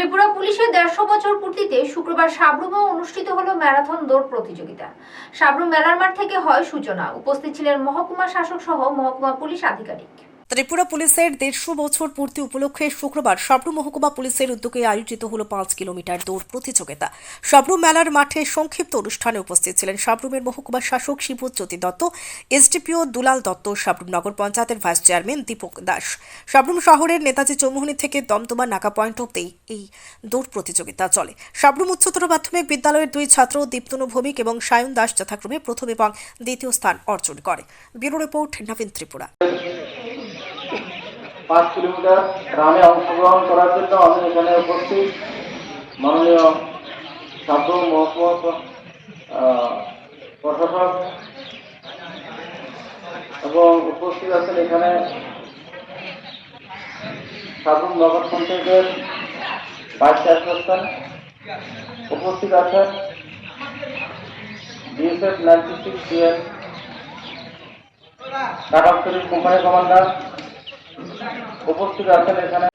ত্রিপুরা পুলিশের দেড়শো বছর পূর্তিতে শুক্রবার সাবরুমে অনুষ্ঠিত হল ম্যারাথন দৌড় প্রতিযোগিতা। সাবরুম মেলার মাঠ থেকে হয় সূচনা। উপস্থিত ছিলেন মহকুমা শাসক সহ মহকুমা পুলিশ আধিকারিক। ত্রিপুরা পুলিশের দেড়শো বছর পূর্তি উপলক্ষে শুক্রবার সাবরুম মহকুমা পুলিশের উদ্যোগে আয়োজিত হল পাঁচ কিলোমিটার দৌড় প্রতিযোগিতা। সাবরুম মেলার মাঠে সংক্ষিপ্ত অনুষ্ঠানে উপস্থিত ছিলেন সাবরুমের মহকুমা শাসক শিবজ্যোতি দত্ত, এসডিপিও দুলাল দত্ত সাবরুম নগর পঞ্চায়েতের ভাইস চেয়ারম্যান দীপক দাস। সাবরুম শহরের নেতাজি চৌমুহনী থেকে দমদমা নাকা পয়েন্ট অব্দি এই দৌড় প্রতিযোগিতা চলে। সাবরুম উচ্চতর মাধ্যমিক বিদ্যালয়ের দুই ছাত্র দীপ্তনু ভৌমিক এবং সায়ন দাস যথাক্রমে প্রথম এবং দ্বিতীয় স্থান অর্জন করে। Bureau report Nabin Tripura. পাঁচ কিলোমিটার রানে অংশগ্রহণ করার জন্য আমি এখানে উপস্থিত। মাননীয় ছাত্র মহকুমা প্রশাসক এবং উপস্থিত আছেন এখানে সাবরুম নগর পঞ্চায়েতের ভাইস চেয়ারপারসন। উপস্থিত আছেন বিএসএফ নাইনটি সিক্স ঢাকা শরীফ কোম্পানি কমান্ডার উপস্থিত আছেন এখানে।